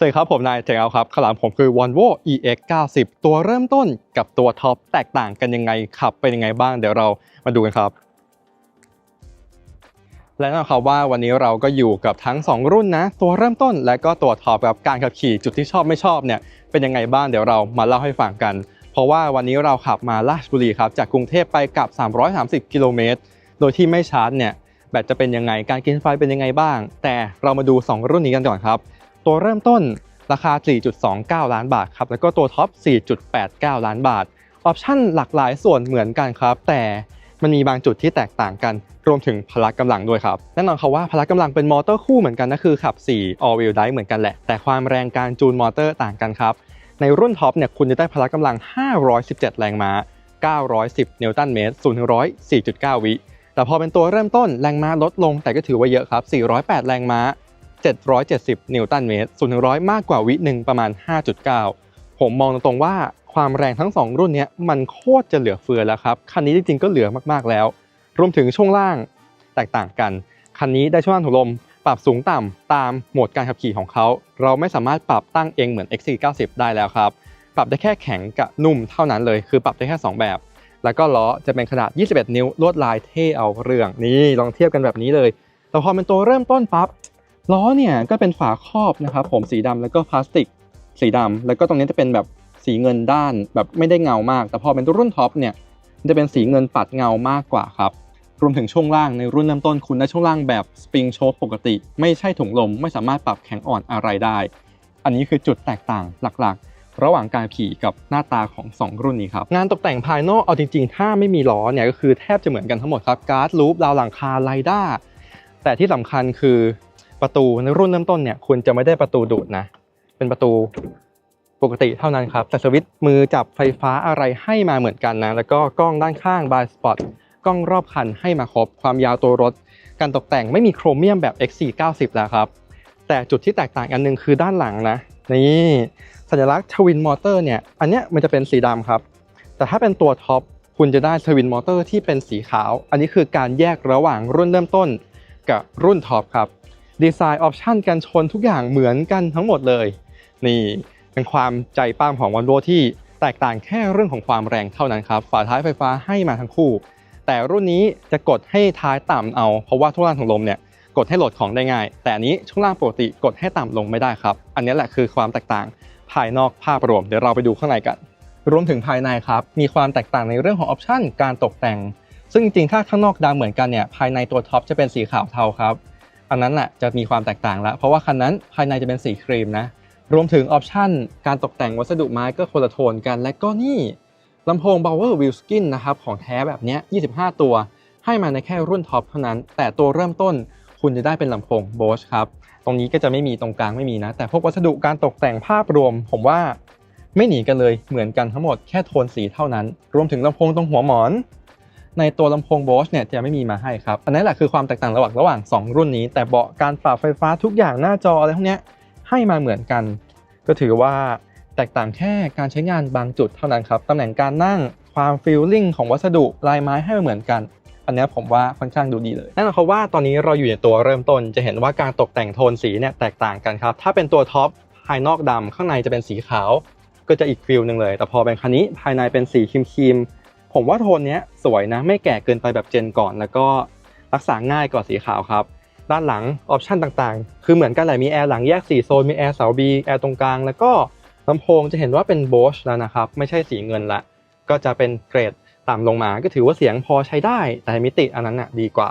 สวัสดีครับผมนายเจงเอาครับข้างหลังผมคือ Volvo EX 90ตัวเริ่มต้นกับตัวท็อปแตกต่างกันยังไงขับเป็นยังไงบ้างเดี๋ยวเรามาดูกันครับ และแน่นอนครับว่าวันนี้เราก็อยู่กับทั้ง 2 รุ่นนะ ตัวเริ่มต้นและก็ตัวท็อปกับการขับขี่จุดที่ชอบไม่ชอบเนี่ยเป็นยังไงบ้างเดี๋ยวเรามาเล่าให้ฟังกัน เพราะว่าวันนี้เราขับมาราชบุรีครับจากกรุงเทพไปกลับ 330 กิโลเมตรโดยที่ไม่ชาร์จเนี่ยแบตจะเป็นยังไงการกินไฟเป็นยังไงบ้าง แต่เรามาดู 2 รุ่นนี้กันก่อนครับ ตัวเริ่มต้นราคา 4.29 ล้านบาทครับ แล้วก็ตัวท็อป 4.89 ล้านบาท ออปชั่นหลากหลายส่วนเหมือนกันครับ แต่มันมีบางจุดที่แตกต่างกัน รวมถึงพละกำลังด้วยครับ แน่นอนครับว่าพละกำลังเป็นมอเตอร์คู่เหมือนกันนะคือขับ 4 all wheel drive เหมือนกันแหละ แต่ความแรงการจูนมอเตอร์ต่างกันครับ ในรุ่นท็อปเนี่ยคุณจะได้พละกำลัง 517 แรงม้า 910 นิวตันเมตร0ถึง100 4.9 วิ แต่พอเป็นตัวเริ่มต้นแรงม้าลดลงแต่ก็ถือว่าเยอะครับ 408 แรงม้า 770 นิวตันเมตร0ถึง100 มากกว่าวิหนึ่งประมาณ 5.9 ผมมองตรงๆว่าความแรงทั้ง 2 รุ่นนี้มันโคตรจะเหลือเฟือแล้วครับ คันนี้จริงๆก็เหลือมากๆแล้ว รวมถึงช่วงล่างแตกต่างกัน คันนี้ได้ช่วงล่างถุลม ปรับสูงต่ำตามโหมดการขับขี่ของเขา เราไม่สามารถปรับตั้งเองเหมือน XC90 ได้แล้วครับ ปรับได้แค่แข็งกับนุ่มเท่านั้นเลย คือปรับได้แค่ 2 แบบ แล้วก็ล้อจะเป็นขนาด 21 นิ้วลวดลายเท่เอาเรื่อง นี่ลองเทียบกันแบบนี้เลย แต่พอเป็นตัวเริ่มต้นปั๊บ ล้อเนี่ยก็เป็นฝาครอบนะครับผมสีดำแล้วก็พลาสติก สีดำแล้วก็ตรงนี้จะเป็นแบบสีเงินด้านแบบไม่ได้เงามาก แต่พอเป็นตัวรุ่นท็อปเนี่ยจะเป็นสีเงินปัดเงามากกว่าครับรวมถึงช่วงล่างในรุ่นเริ่มต้นคุณได้ช่วงล่างแบบสปริงโชคปกติ ไม่ใช่ถุงลมไม่สามารถปรับแข็งอ่อนอะไรได้ อันนี้คือจุดแตกต่างหลักๆ ระหว่างการขี่กับหน้าตาของ 2 รุ่นนี้ครับ งานตกแต่งภายนอกเอาจริงๆ ถ้าไม่มีล้อเนี่ยก็คือแทบจะเหมือนกันทั้งหมดครับการ์ดลูปราวหลังคาไลด้าแต่ที่สำคัญคือ ประตูในรุ่นเริ่มต้นเนี่ยคุณจะไม่ได้ประตูดูดนะ เป็นประตูปกติเท่านั้นครับแต่สวิตช์มือจับไฟฟ้าอะไรให้มาเหมือนกันนะ แล้วก็กล้องด้านข้างบายสปอตกล้องรอบคันให้มาครบ ความยาวตัวรถ การตกแต่งไม่มีโครเมียมแบบ XC90 แล้วครับ แต่จุดที่แตกต่างอันหนึงคือด้านหลังนะ นี่สัญลักษณ์ทวินมอเตอร์เนี่ย อันเนี้ยมันจะเป็นสีดำครับ แต่ถ้าเป็นตัวท็อปคุณจะได้ทวินมอเตอร์ที่เป็นสีขาว อันนี้คือการแยกระหว่างรุ่นเริ่มต้นกับรุ่นท็อปครับ ดีไซน์ออปชันการชนทุกอย่างเหมือนกันทั้งหมดเลย นี่เป็นความใจป้ามของวันโวที่แตกต่างแค่เรื่องของความแรงเท่านั้นครับ ฝาท้ายไฟฟ้าให้มาทั้งคู่ แต่รุ่นนี้จะกดให้ท้ายต่ำเอา เพราะว่าทุกล่างถุงลมเนี่ยกดให้โหลดของได้ง่าย แต่อันนี้ช่วงล่างปกติกดให้ต่ำลงไม่ได้ครับ อันนี้แหละคือความแตกต่างภายนอกภาพรวม เดี๋ยวเราไปดูข้างในกัน รวมถึงภายในครับ มีความแตกต่างในเรื่องของออปชันการตกแต่ง ซึ่งจริงๆถ้าข้างนอกดำเหมือนกันเนี่ยภายในตัวท็อปจะเป็นสีขาวเทาครับ อันนั้นแหละจะมีความแตกต่างแล้ว เพราะว่าคันนั้นภายในจะเป็นสีครีมนะ รวมถึงออปชันการตกแต่งวัสดุไม้ก็คนละโทนกัน และก็นี่ลำโพง Bauer Wilskin นะครับของแท้แบบนี้ย25 ตัว ให้มาในแค่รุ่นท็อปเท่านั้น แต่ตัวเริ่มต้นคุณจะได้เป็นลำโพง Bose ครับ ตรงนี้ก็จะไม่มีตรงกลางไม่มีนะ แต่พวกวัสดุการตกแต่งภาพรวม ผมว่าไม่หนีกันเลยเหมือนกันทั้งหมดแค่โทนสีเท่านั้น รวมถึงลำโพงตรงหัวหมอน ในตัวลำโพง Bose เนี่ยจะไม่มีมาให้ครับ อันนั้นแหละคือความแตกต่างระหว่างระหว่าง 2 รุ่นนี้ แต่เบาะการปรับไฟฟ้าทุกอย่างหน้าจออะไรพวกนี้ให้มาเหมือนกัน ก็ถือว่าแตกต่างแค่การใช้งานบางจุดเท่านั้นครับตำแหน่งการนั่งความฟีลลิ่งของวัสดุลายไม้ให้มาเหมือนกันอันนี้ผมว่าค่อนข้างดูดีเลยแน่นอนครับว่าตอนนี้เราอยู่ในตัวเริ่มต้น จะเห็นว่าการตกแต่งโทนสีเนี่ยแตกต่างกันครับ ถ้าเป็นตัวท็อปภายนอกดำข้างในจะเป็นสีขาว ก็จะอีกฟิลหนึ่งเลย แต่พอเป็นคันนี้ภายในเป็นสีครีมๆ ผมว่าโทนเนี้ยสวยนะ ไม่แก่เกินไปแบบเจนก่อน แล้วก็รักษาง่ายกว่าสีขาวครับ ด้านหลังออปชันต่างๆ คือเหมือนกันแหละมีแอร์หลังแยก 4 โซน มีแอร์เสาบีแอร์ตรงกลาง แล้วก็ลำโพงจะเห็นว่าเป็น Bosch แล้วนะครับ ไม่ใช่สีเงินละ ก็จะเป็นเกรดต่ำลงมา ก็ถือว่าเสียงพอใช้ได้ แต่มิติอันนั้นน่ะดีกว่า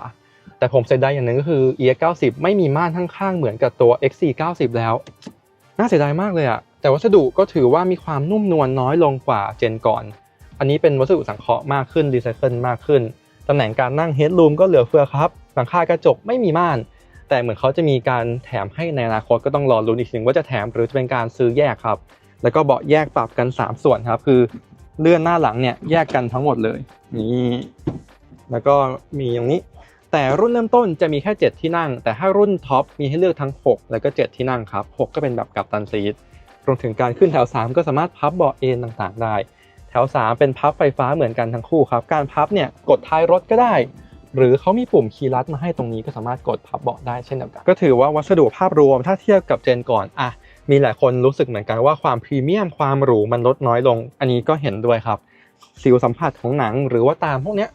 แต่ผมเสียดายอย่างหนึ่งก็คือ EX90 ไม่มีม่านข้างๆเหมือนกับตัว XC90 แล้ว น่าเสียดายมากเลยอะแต่วัสดุก็ถือว่ามีความนุ่มนวลน้อยลงกว่าเจนก่อน อันนี้เป็นวัสดุสังเคราะห์มากขึ้นรีไซเคิลมากขึ้นตำแหน่งการนั่งเฮดรูมก็เหลือเฟือครับหลังคากระจกไม่มีม่าน แต่เหมือนเขาจะมีการแถมให้ในอนาคตก็ต้องรอรุ้นอีกทีว่าจะแถมหรือจะเป็นการซื้อแยกครับ แล้วก็เบาะแยกปรับกัน 3 ส่วนครับ คือเลื่อนหน้าหลังเนี่ยแยกกันทั้งหมดเลยนี่แล้วก็มีอย่างนี้ แต่รุ่นเริ่มต้นจะมีแค่ 7 ที่นั่ง แต่ถ้ารุ่นท็อปมีให้เลือกทั้ง 6 แล้วก็ 7 ที่นั่งครับ 6 ก็เป็นแบบกับตันซีทรวมถึงการขึ้นแถว 3 ก็สามารถพับเบาะเอนต่างๆได้ แถว 3 เป็นพับไฟฟ้าเหมือนกันทั้งคู่ครับ การพับเนี่ยกดท้ายรถก็ได้ หรือเขามีปุ่มคีย์ลัดมาให้ตรงนี้ก็สามารถกดพับเบาะได้เช่นเดียวกัน ก็ถือว่าวัสดุภาพรวมถ้าเทียบกับเจนก่อนอะมีหลายคนรู้สึกเหมือนกันว่าความพรีเมียมความหรูมันลดน้อยลง อันนี้ก็เห็นด้วยครับสิวสัมผัสของหนังหรือว่าตามพวกเนี้ย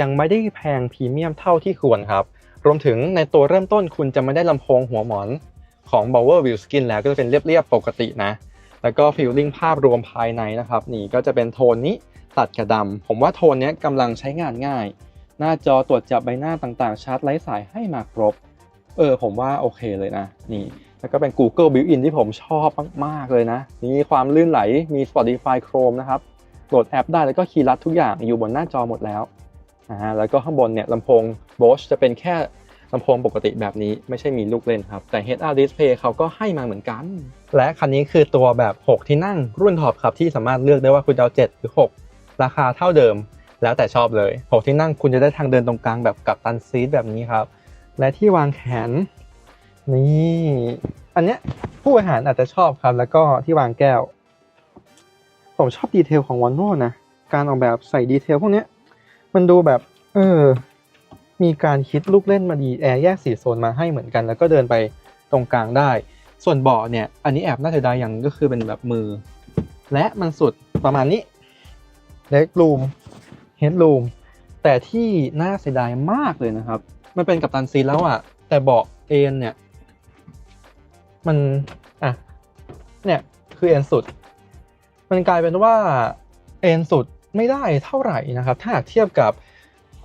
ยังไม่ได้แพงพรีเมียมเท่าที่ควรครับ รวมถึงในตัวเริ่มต้นคุณจะไม่ได้ลำโพงหัวหมอนของ b o w e r w i l s k i n แล้วก็จะเป็นเรียบๆปกตินะ แล้วก็ฟิลลิ่งภาพรวมภายในนะครับนี่ก็จะเป็นโทนนี้ตัดกับดำผมว่าโทนนี้กำลังใช้งานง่าย หน้าจอตรวจจับใบหน้าต่างๆชาร์จไร้สายให้มาครบ เออผมว่าโอเคเลยนะนี่แล้วก็เป็น Google Built-in ที่ผมชอบมากๆเลยนะมีความลื่นไหลมี Spotify Chrome นะครับโหลดแอปได้แล้วก็คีย์ลัดทุกอย่างอยู่บนหน้าจอหมดแล้วอ่าแล้วก็ข้างบนเนี่ยลำโพง Bosch จะเป็นแค่ ลำโพงปกติแบบนี้ไม่ใช่มีลูกเล่นครับ แต่ Head-Up Display เขาก็ให้มาเหมือนกัน และคันนี้คือตัวแบบ 6 ที่นั่งรุ่นท็อปครับ ที่สามารถเลือกได้ว่าคุณจะเอา7หรือ 6 ราคาเท่าเดิม แล้วแต่ชอบเลย 6 ที่นั่งคุณจะได้ทางเดินตรงกลางแบบกับตันซีทแบบนี้ครับ และที่วางแขน นี่อันเนี้ยผู้บริหารอาจจะชอบครับ แล้วก็ที่วางแก้ว ผมชอบดีเทลของวันโนนะการออกแบบใส่ดีเทลพวกเนี้ยมันดูแบบ เออ มีการคิดลูกเล่นมาดีแอร์แยกสีโซนมาให้เหมือนกัน แล้วก็เดินไปตรงกลางได้ ส่วนเบาะเนี่ย อันนี้แอบน่าเสียดายอย่างก็คือเป็นแบบมือ และมันสุดประมาณนี้เล็กรูมเฮดรูมแต่ที่น่าเสียดายมากเลยนะครับ มันเป็นกับตันซีแล้วอะแต่เบาะเอ็นเนี่ย มันอะเนี่ยคือเอ็นสุด มันกลายเป็นว่าเอ็นสุดไม่ได้เท่าไหร่นะครับ ถ้าหากเทียบกับ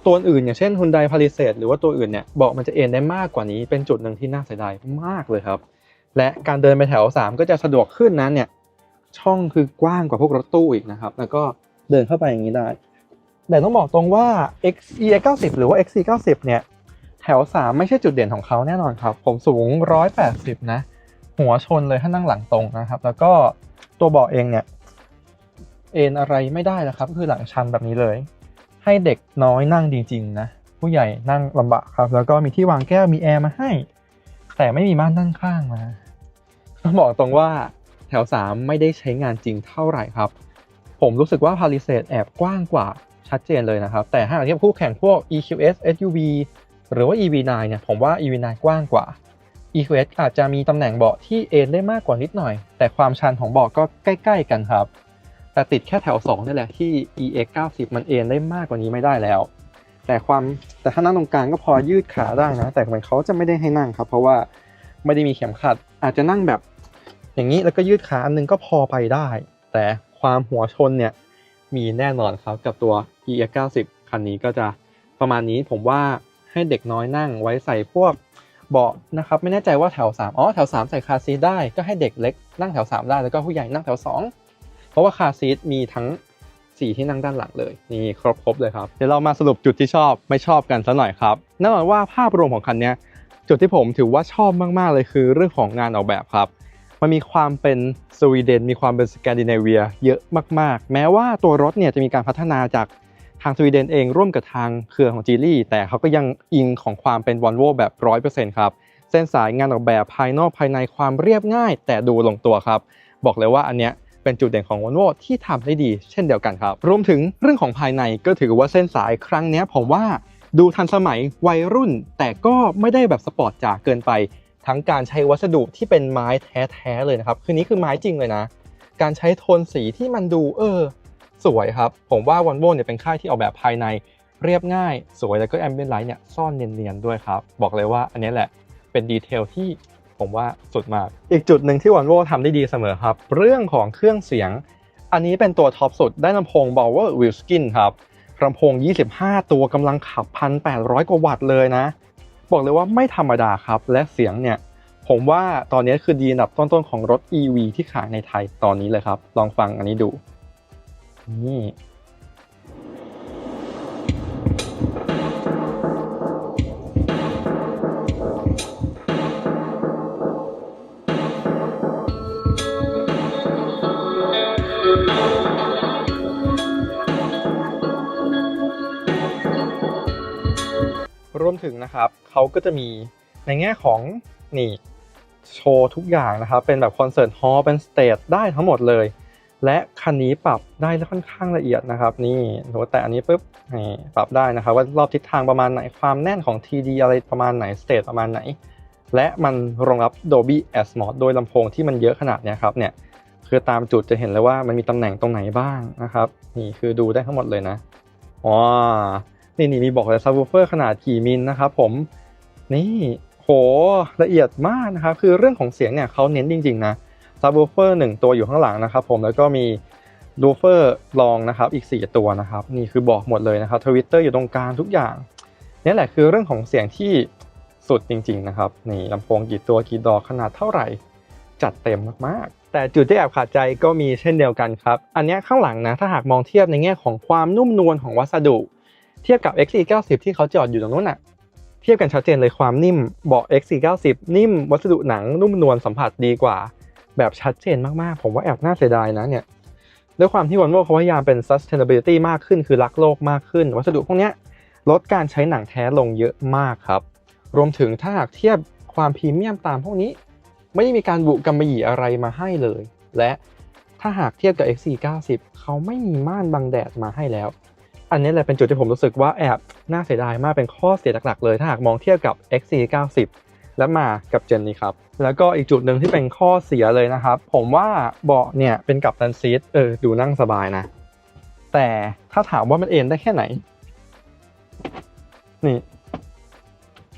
ตัวอื่นอย่างเช่น Hyundai Palisade หรือว่าตัวอื่นเนี่ยเบอกมันจะเอ็นได้มากกว่านี้เป็นจุดหนึ่งที่น่าเสียดายมากเลยครับ และการเดินไปแถว 3 ก็จะสะดวกขึ้นนั้นเนี่ยช่องคือกว้างกว่าพวกรถตู้อีกนะครับ แล้วก็เดินเข้าไปอย่างนี้ได้ แต่ต้องบอกตรงว่า XE 90หรือว่า XC 90เนี่ยแถว 3 ไม่ใช่จุดเด่นของเขาแน่นอนครับ ผมสูง 180 นะ หัวชนเลยถ้านั่งหลังตรงนะครับ แล้วก็ตัวเบาะเองเนี่ยเอนอะไรไม่ได้แล้วครับ คือหลังชันแบบนี้เลย ให้เด็กน้อยนั่งจริง ๆ นะ ผู้ใหญ่นั่งลำบากครับ แล้วก็มีที่วางแก้วมีแอร์มาให้ แต่ไม่มีม่านด้านข้างนะต้องบอกตรงว่าแถว 3 ไม่ได้ใช้งานจริงเท่าไหร่ครับ ผมรู้สึกว่า Palisade แอบกว้างกว่าชัดเจนเลยนะครับ แต่ถ้าเทียบคู่แข่งพวก EQS SUV หรือว่า EV9 เนี่ยผมว่า EV9 กว้างกว่า EQS อาจจะมีตำแหน่งเบาะที่เอนได้มากกว่านิดหน่อย แต่ความชันของเบาะก็ใกล้ ๆ กันครับ แต่ติดแค่แถว2นี่แหละที่ EX 90มันเอนได้มากกว่านี้ไม่ได้แล้ว แต่ความแต่ถ้านั่งตรงกลางก็พอยืดขาได้นะ แต่เหมือนเขาจะไม่ได้ให้นั่งครับ เพราะว่าไม่ได้มีเข็มขัด อาจจะนั่งแบบ อย่างนี้แล้วก็ยืดขาอันนึงก็พอไปได้ แต่ความหัวชนเนี่ยมีแน่นอนครับกับตัว EX 90คันนี้ก็จะประมาณนี้ผมว่าให้เด็กน้อยนั่งไว้ใส่พวกเบาะนะครับไม่แน่ใจว่าแถว3อ๋อแถว 3 ใส่คาซีได้ก็ให้เด็กเล็กนั่งแถว 3 ได้แล้วก็ผู้ใหญ่นั่งแถว 2 ราะว่าคาซีทมีทั้ง4ที่นั่งด้านหลังเลยนี่ครบครบเลยครับเดี๋ยวเรามาสรุปจุดที่ชอบไม่ชอบกันสักหน่อยครับแน่นอนว่าภาพรวมของคันนี้จุดที่ผมถือว่าชอบมากๆเลยคือเรื่องของงานออกแบบครับมันมีความเป็นสวีเดน มีความเป็นสแกนดิเนเวียเยอะมากๆ แม้ว่าตัวรถเนี่ยจะมีการพัฒนาจากทางสวีเดนเองร่วมกับทางเครือของจีลี่แต่เขาก็ยังอิงของความเป็นวอลโวแบบ100%ครับเส้นสายงานออกแบบภายนอกภายในความเรียบง่าย แต่ดูลงตัวครับ บอกเลยว่าอันเนี้ย เป็นจุดเด่นของวอลโวที่ทำได้ดีเช่นเดียวกันครับ รวมถึงเรื่องของภายในก็ถือว่าเส้นสายครั้งนี้ผมว่าดูทันสมัยวัยรุ่น แต่ก็ไม่ได้แบบสปอร์ตจ๋าเกินไป ทั้งการใช้วัสดุที่เป็นไม้แท้ๆเลยนะครับคือนี้คือไม้จริงเลยนะ การใช้โทนสีที่มันดูเออ สวยครับ ผมว่าวอลโวเนี่ยเป็นค่ายที่ออกแบบภายในเรียบง่าย สวยแล้วก็แอมเบียนไลท์เนี่ยซ่อนเนียนๆด้วยครับบอกเลยว่าอันนี้แหละเป็นดีเทลที่ ผมว่าสุดมาก อีกจุดหนึ่งที่วอลโวทำได้ดีเสมอครับ เรื่องของเครื่องเสียง อันนี้เป็นตัวท็อปสุดได้ลำโพง b o w e r w i l s k i n ครับลำโพง 25 ตัวกำลังขับ 1,800 กว่าวัตต์เลยนะ บอกเลยว่าไม่ธรรมดาครับ และเสียงเนี่ย ผมว่าตอนนี้คือดีอันดับต้นๆของรถ EV ที่ขายในไทยตอนนี้เลยครับ ลองฟังอันนี้ดู นี่ รวมถึงนะครับเขาก็จะมีในแง่ของนี่โชว์ทุกอย่างนะครับ เป็นแบบคอนเสิร์ตฮอลล์เป็นสเตจได้ทั้งหมดเลย และคันนี้ปรับได้ค่อนข้างละเอียดนะครับ นี่โหแต่อันนี้ปุ๊บนี่ปรับได้นะครับ ว่ารอบทิศทางประมาณไหนความแน่นของ TD อะไรประมาณไหนสเตจประมาณไหน และมันรองรับ Dolby Atmos โดยลำโพงที่มันเยอะขนาดนี้ครับเนี่ยคือตามจุดจะเห็นเลยว่ามันมีตำแหน่งตรงไหนบ้างนะครับ นี่คือดูได้ทั้งหมดเลยนะอ๋อ นี่นี่มีบอกเลยซับวูเฟอร์ขนาดกี่มิลนะครับผมนี่โหละเอียดมากนะครับคือเรื่องของเสียงเนี่ยเขาเน้นจริงๆนะซับวูเฟอร์หนึ่งตัวอยู่ข้างหลังนะครับผมแล้วก็มีดูเฟอร์รองนะครับอีก 4 ตัวนะครับนี่คือบอกหมดเลยนะครับทวิตเตอร์อยู่ตรงกลางทุกอย่างนี่แหละคือเรื่องของเสียงที่สุดจริง ๆนะครับนี่ลำโพงกี่ตัวกี่ดอกขนาดเท่าไหร่ จัดเต็มมากๆ แต่จุดที่แอบขาดใจก็มีเช่นเดียวกันครับ อันนี้ข้างหลังนะถ้าหากมองเทียบในแง่ของความนุ่มนวลของวัสดุ เทียบกับ XC90 ที่เขาจอดอยู่ตรงนู้นน่ะเทียบกันชัดเจนเลยความนิ่มเบาะ XC90 นิ่มวัสดุหนังนุ่มนวลสัมผัสดีกว่า แบบชัดเจนมากๆ ผมว่าแอบน่าเสียดายนะเนี่ยด้วยความที่ Volvo เขาพยายามเป็น sustainability มากขึ้น คือรักโลกมากขึ้น วัสดุพวกนี้ลดการใช้หนังแท้ลงเยอะมากครับ รวมถึงถ้าหากเทียบความพรีเมียมตามพวกนี้ ไม่ได้มีการบุกำมะหยี่อะไรมาให้เลย และถ้าหากเทียบกับ XC90 เขาไม่มีม่านบังแดดมาให้แล้ว อันนี้แหละเป็นจุดที่ผมรู้สึกว่าแอบน่าเสียดายมากเป็นข้อเสียหลักๆเลย ถ้าหากมองเทียบกับ XC90 และมากับเจนนี้ครับ แล้วก็อีกจุดหนึ่งที่เป็นข้อเสียเลยนะครับ ผมว่าเบาะเนี่ยเป็นกับตันซีทเออดูนั่งสบายนะ แต่ถ้าถามว่ามันเอนได้แค่ไหน นี่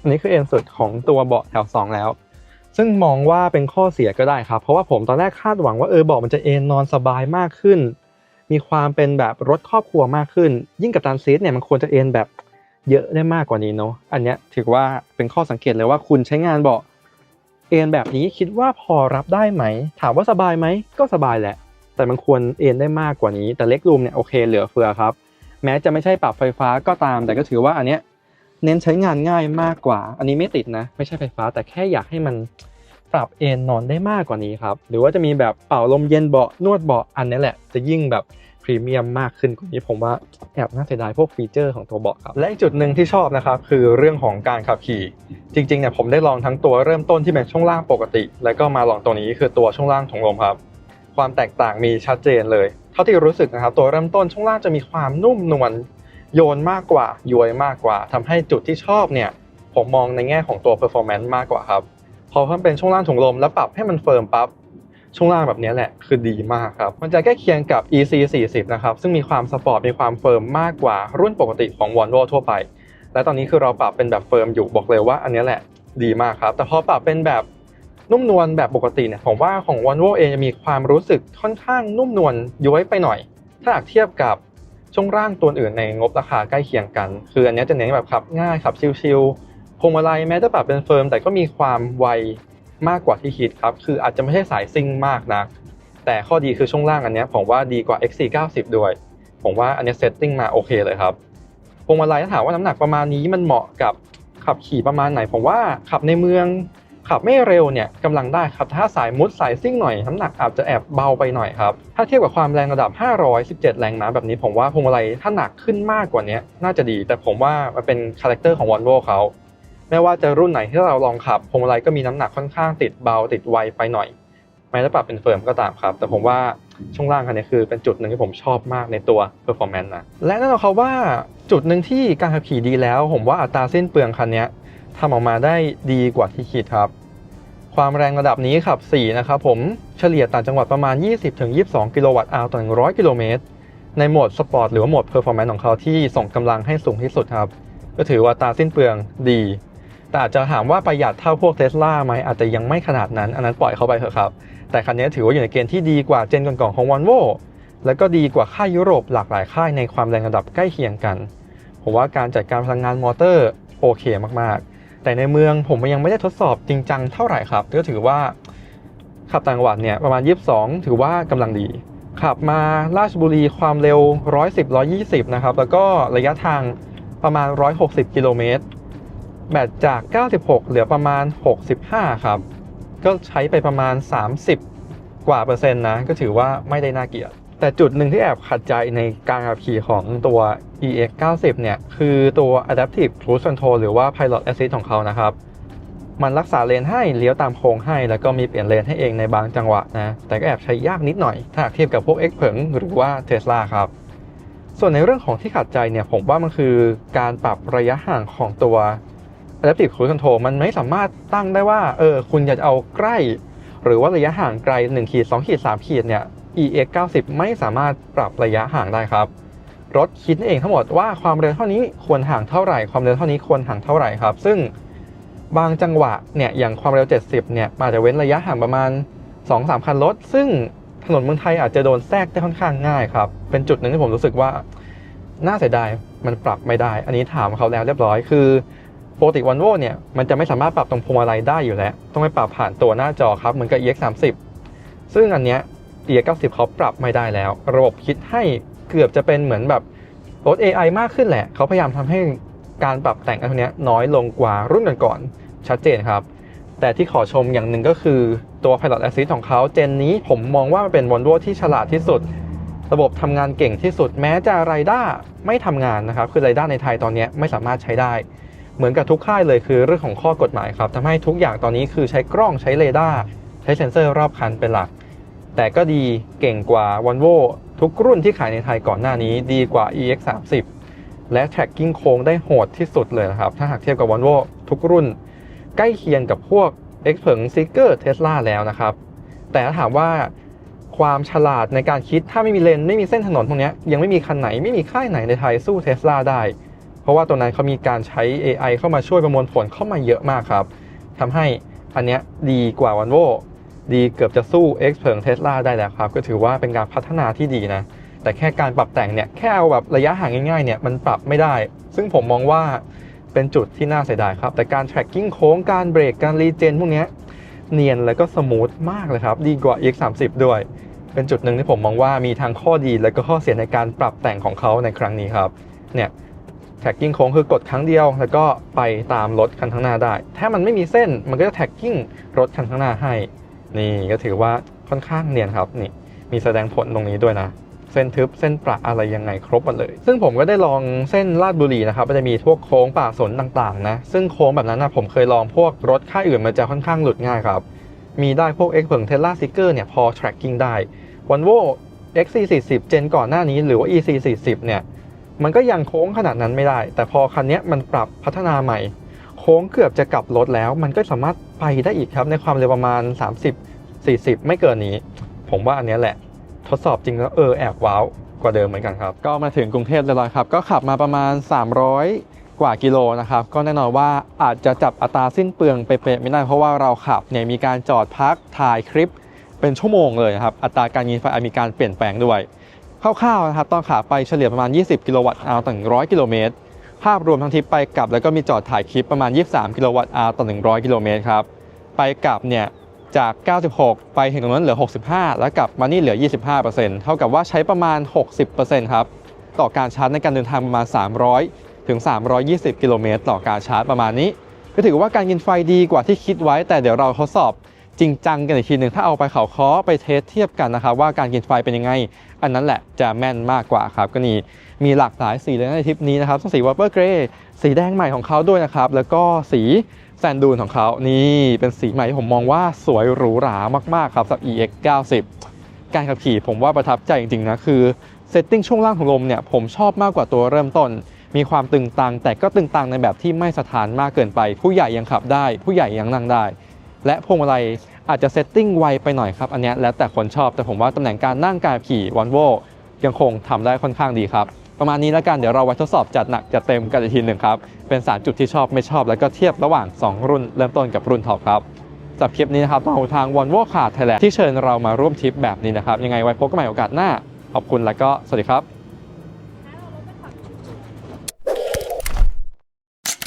อันนี้คือเอนสุดของตัวเบาะแถว 2 แล้ว ซึ่งมองว่าเป็นข้อเสียก็ได้ครับ เพราะว่าผมตอนแรกคาดหวังว่าเออเบาะมันจะเอนนอนสบายมากขึ้น มีความเป็นแบบรถครอบครัวมากขึ้น ยิ่งกับตันซีทเนี่ยมันควรจะเอนแบบเยอะได้มากกว่านี้เนาะอันเนี้ยถือว่าเป็นข้อสังเกตเลยว่าคุณใช้งานเบาะเอนแบบนี้คิดว่าพอรับได้ไหม ถามว่าสบายไหมก็สบายแหละ แต่มันควรเอนได้มากกว่านี้ แต่เล็กรูมเนี่ยโอเคเหลือเฟือครับ แม้จะไม่ใช่ปรับไฟฟ้าก็ตาม แต่ก็ถือว่าอันเนี้ยเน้นใช้งานง่ายมากกว่า อันนี้ไม่ติดนะ ไม่ใช่ไฟฟ้าแต่แค่อยากให้มัน ปรับเอนนอนได้มากกว่านี้ครับ หรือว่าจะมีแบบเป่าลมเย็นเบาะนวดเบาะอันนี้แหละ จะยิ่งแบบพรีเมียมมากขึ้นกว่านี้ผมว่าแอบน่าเสียดายพวกฟีเจอร์ของตัวเบาะครับ และอีกจุดหนึ่งที่ชอบนะครับ คือเรื่องของการขับขี่ จริงๆเนี่ยผมได้ลองทั้งตัวเริ่มต้นที่เป็นช่วงล่างปกติ แล้วก็มาลองตัวนี้คือตัวช่วงล่างถุงลมครับ ความแตกต่างมีชัดเจนเลย เท่าที่รู้สึกนะครับตัวเริ่มต้นช่วงล่างจะมีความนุ่มนวลโยนมากกว่าย้วยมากกว่าทำให้จุดที่ชอบเนี่ยผมมองในแง่ของตัว performance มากกว่าครับ พอมันเป็นช่วงล่างถุงลมแล้วปรับให้มันเฟิร์มปั๊บช่วงล่างแบบนี้แหละคือดีมากครับ มันจะใกล้เคียงกับ EC 40นะครับ ซึ่งมีความสปอร์ตมีความเฟิร์มมากกว่ารุ่นปกติของ Volvo ทั่วไป และตอนนี้คือเราปรับเป็นแบบเฟิร์มอยู่บอกเลยว่า อันนี้แหละดีมากครับ แต่พอปรับเป็นแบบนุ่มนวลแบบปกติเนี่ยผมว่าของ Volvo เองจะมีความรู้สึกค่อนข้างนุ่มนวลย้อยไปหน่อย ถ้าหากเทียบกับช่วงร่างตัวอื่นในงบราคาใกล้เคียงกัน คืออันนี้จะเน้นแบบขับง่ายขับชิลๆ พวงมาลัยแม้จะปรับเป็นเฟิร์มแต่ก็มีความไวมากกว่าที่คิดครับ คืออาจจะไม่ใช่สายซิ่งมากนะแต่ข้อดีคือช่วงล่างอันนี้ผมว่าดีกว่า XC90 ด้วย ผมว่าอันนี้เซตติ้งมาโอเคเลยครับพวงมาลัยถ้าถามว่าน้ำหนักประมาณนี้มันเหมาะกับขับขี่ประมาณไหน ผมว่าขับในเมืองขับไม่เร็วเนี่ยกำลังได้ครับถ้าสายมุดสายซิ่งหน่อยน้ำหนักอาจจะแอบเบาไปหน่อยครับ ถ้าเทียบกับความแรงระดับ 517 แรงม้าแบบนี้ผมว่าพวงมาลัยถ้าหนักขึ้นมากกว่านี้น่าจะดี แต่ผมว่ามันเป็นคาแรคเตอร์ของ Volvo เขา ไม่ว่าจะรุ่นไหนที่เราลองขับพวงมาลัยก็มีน้ำหนักค่อนข้างติดเบาติดไวไปหน่อยแม้จะปรับเป็นเฟิร์มก็ตามครับ แต่ผมว่าช่วงล่างคันนี้คือเป็นจุดหนึ่งที่ผมชอบมากในตัว performance นะและแน่นอนครับว่าจุดหนึ่งที่การขับขี่ดีแล้ว ผมว่าอัตราสิ้นเปลืองคันนี้ทำออกมาได้ดีกว่าที่คิดครับ ความแรงระดับนี้ขับ 4 นะครับผมเฉลี่ยต่างจังหวัดประมาณ 20-22 กิโลวัตต์อาวต่อ 100 กิโลเมตรในโหมดสปอร์ตหรือว่าโหมดเพอร์ฟอร์แมนซ์ของเขาที่ส่งกำลังให้สูงที่สุดครับ ก็ถือว่าตาสิ้นเปลืองดี แต่อาจจะถามว่าประหยัดเท่าพวกเทสลาไหมอาจจะยังไม่ขนาดนั้น อันนั้นปล่อยเข้าไปเถอะครับ แต่คันนี้ถือว่าอยู่ในเกณฑ์ที่ดีกว่าเจนก่อนๆของ Volvo และก็ดีกว่าค่ายยุโรปหลากหลายค่ายในความแรงระดับใกล้เคียงกัน ผมว่าการจัดการพลังงานมอเตอร์โอเคมากๆ แต่ในเมืองผมยังไม่ได้ทดสอบจริงจังเท่าไหร่ครับ ก็ถือว่าขับต่างจังหวัดเนี่ยประมาณ 22 ถือว่ากำลังดี ขับมาราชบุรีความเร็ว 110 120 นะครับ แล้วก็ระยะทางประมาณ 160 กิโลเมตร แบตจาก 96 เหลือประมาณ 65 ครับ ก็ใช้ไปประมาณ 30 กว่าเปอร์เซ็นต์นะ ก็ถือว่าไม่ได้น่าเกลียด แต่จุดหนึ่งที่แอบขัดใจในการขับขี่ของตัว EX 90 เนี่ย คือตัว Adaptive Cruise Control หรือว่า Pilot Assist ของเขานะครับ มันรักษาเลนให้เลี้ยวตามโค้งให้ แล้วก็มีเปลี่ยนเลนให้เองในบางจังหวะนะ แต่ก็แอบใช้ยากนิดหน่อย ถ้าเทียบกับพวก X เผิงหรือว่า Tesla ครับส่วนในเรื่องของที่ขัดใจเนี่ยผมว่ามันคือการปรับระยะห่างของตัว Adaptive Cruise Control มันไม่สามารถตั้งได้ว่าเออคุณอยากจะเอาใกล้ หรือว่าระยะห่างไกล1ขีด2ขีด3ขีดเนี่ย EX 90 ไม่สามารถปรับระยะห่างได้ครับ รถคิดเองทั้งหมดว่าความเร็วเท่านี้ควรห่างเท่าไหร่ ความเร็วเท่านี้ควรห่างเท่าไหร่ครับ ซึ่งบางจังหวะเนี่ยอย่างความเร็ว 70 เนี่ยอาจจะเว้นระยะห่างประมาณ 2-3 คันรถ ซึ่งถนนเมืองไทยอาจจะโดนแทรกได้ค่อนข้างง่ายครับ เป็นจุดหนึ่งที่ผมรู้สึกว่าน่าเสียดายมันปรับไม่ได้ อันนี้ถามเขาแล้วเรียบร้อยคือ ปกติวันโวเนี่ยมันจะไม่สามารถปรับตรงพวงมาลัยได้อยู่แล้ว ต้องไปปรับผ่านตัวหน้าจอครับเหมือนกับ EX 30ซึ่งอันเนี้ย EX 90เขาปรับไม่ได้แล้ว ระบบคิดให้เกือบจะเป็นเหมือนแบบรถ AI มากขึ้นแหละ เขาพยายามทำให้การปรับแต่งอันเนี้ยน้อยลงกว่ารุ่นก่อนๆชัดเจนครับ แต่ที่ขอชมอย่างหนึ่งก็คือตัว Pilot Assist ของเขาเจนนี้ผมมองว่ามันเป็น Volvo ที่ฉลาดที่สุด ระบบทำงานเก่งที่สุดแม้จะไรด้าไม่ทำงานนะครับ คือไรด้าในไทยตอนนี้ไม่สามารถใช้ได้ เหมือนกับทุกค่ายเลยคือเรื่องของข้อกฎหมายครับทำให้ทุกอย่างตอนนี้คือใช้กล้องใช้เรดาร์ใช้เซ็นเซอร์รอบคันเป็นหลัก แต่ก็ดีเก่งกว่า Volvo ทุกรุ่นที่ขายในไทยก่อนหน้านี้ดีกว่า EX 30 และ tracking โค้งได้โหดที่สุดเลยนะครับ ถ้าหากเทียบกับ Volvo ทุกรุ่น ใกล้เคียงกับพวก X เผิง Seeker Tesla แล้วนะครับ แต่ถ้าถามว่าความฉลาดในการคิดถ้าไม่มีเลน ไม่มีเส้นถนนพวกนี้ยังไม่มีคันไหนไม่มีค่ายไหนในไทยสู้เทสลาได้ ราะว่าตัวนั้นเขามีการใช้ AI เข้ามาช่วยประมวลผลเข้ามาเยอะมากครับทำให้อันเนี้ยดีกว่า Volvo ดีเกือบจะสู้ X เผิงเทสลาได้แล้วครับ ก็ถือว่าเป็นการพัฒนาที่ดีนะ แต่แค่การปรับแต่งเนี่ย แค่เอาแบบระยะห่างง่ายๆเนี่ยมันปรับไม่ได้ ซึ่งผมมองว่าเป็นจุดที่น่าเสียดายครับ แต่การ tracking โค้งการเบรกการรีเจนพวกนี้เนียนแล้วก็สมูทมากเลยครับ ดีกว่า X 3 0ด้วย เป็นจุดหนึ่งที่ผมมองว่ามีทั้งข้อดีและก็ข้อเสียในการปรับแต่งของเขาในครั้งนี้ครับเนี่ย tracking โค้งคือกดครั้งเดียว แล้วก็ไปตามรถคันข้างหน้าได้ ถ้ามันไม่มีเส้นมันก็จะ tracking รถคันข้างหน้าให้ นี่ก็ถือว่าค่อนข้างเนียนครับนี่มีแสดงผลตรงนี้ด้วยนะ เส้นทึบเส้นประอะไรยังไงครบหมดเลย ซึ่งผมก็ได้ลองเส้นลาดบุรีนะครับมันจะมีพวกโค้งป่าสนต่างๆนะซึ่งโค้งแบบนั้นนะผมเคยลองพวกรถค่ายอื่นมันจะค่อนข้างหลุดง่ายครับมีได้พวก X เผิงเทสลาซิกเกอร์เนี่ยพอ tracking ได้ Volvo XC40 เจนก่อนหน้านี้หรือว่า EC40 เนี่ย มันก็ยังโค้งขนาดนั้นไม่ได้ แต่พอคันนี้มันปรับพัฒนาใหม่ โค้งเกือบจะกลับรถแล้ว มันก็สามารถไปได้อีกครับในความเร็วประมาณ 30 40 ไม่เกินนี้ ผมว่าอันนี้แหละ ทดสอบจริงแล้วเออแอบว้าวกว่าเดิมเหมือนกันครับ ก็มาถึงกรุงเทพเรียบร้อยครับ ก็ขับมาประมาณ 300 กว่ากิโลนะครับ ก็แน่นอนว่าอาจจะจับอัตราสิ้นเปลืองไปเป๊ะไม่ได้เพราะว่าเราขับเนี่ยมีการจอดพักถ่ายคลิปเป็นชั่วโมงเลยครับ อัตราการยิงไฟมีการเปลี่ยนแปลงด้วย คร่าวๆนะครับตอนขาไปเฉลี่ยประมาณ 20 กิโลวัตต์อาวต่อ100 กิโลเมตร ภาพรวมทั้งทริปไปกลับ แล้วก็มีจอดถ่ายคลิปประมาณ 23 กิโลวัตต์อาวต่อ100 กิโลเมตรครับ ไปกลับเนี่ยจาก 96 ไปถึงตรงนั้นเหลือ 65 แล้วกลับมานี่เหลือ 25%เท่ากับว่าใช้ประมาณ 60%ครับ ต่อการชาร์จในการเดินทางประมาณ 300 ถึง 320 กิโลเมตรต่อการชาร์จประมาณนี้ ก็ถือว่าการกินไฟดีกว่าที่คิดไว้ แต่เดี๋ยวเราทดสอบ จริงจังกันอีกทีหนึ่งถ้าเอาไปเขาค้อไปเทสเทียบกันนะครับว่าการกินไฟเป็นยังไง อันนั้นแหละจะแม่นมากกว่าครับก็นี่มีหลากหลายสีเลยในทริปนี้นะครับทั้งสีวอเปอร์เกรย์สีแดงใหม่ของเขาด้วยนะครับ แล้วก็สีแซนดูนของเขานี่เป็นสีใหม่ที่ผมมองว่าสวยหรูหรามากๆครับสำหรับ EX 90การขับขี่ผมว่าประทับใจจริงๆนะคือเซตติ้งช่วงล่างของลมเนี่ยผมชอบมากกว่าตัวเริ่มต้น มีความตึงตังแต่ก็ตึงตังในแบบที่ไม่สถานมากเกินไป ผู้ใหญ่ยังขับได้ ผู้ใหญ่ยังนั่งได้ และพวงมาลัยอาจจะเซตติ้งไวไปหน่อยครับ อันนี้แล้วแต่คนชอบแต่ผมว่าตำแหน่งการนั่งการขี่วอลโวยังคงทำได้ค่อนข้างดีครับ ประมาณนี้แล้วกันเดี๋ยวเราไว้ทดสอบจัดหนักจัดเต็มกันอีกทีหนึ่งครับ เป็นสามจุดที่ชอบไม่ชอบ แล้วก็เทียบระหว่าง 2 รุ่นเริ่มต้นกับรุ่นท็อปครับสำหรับคลิปนี้นะครับต้องขอบคุณทาง Volvo Car Thailand ที่เชิญเรามาร่วมทริปแบบนี้นะครับยังไงไว้พบกันใหม่โอกาสหน้าขอบคุณแล้วก็สวัสดีครับ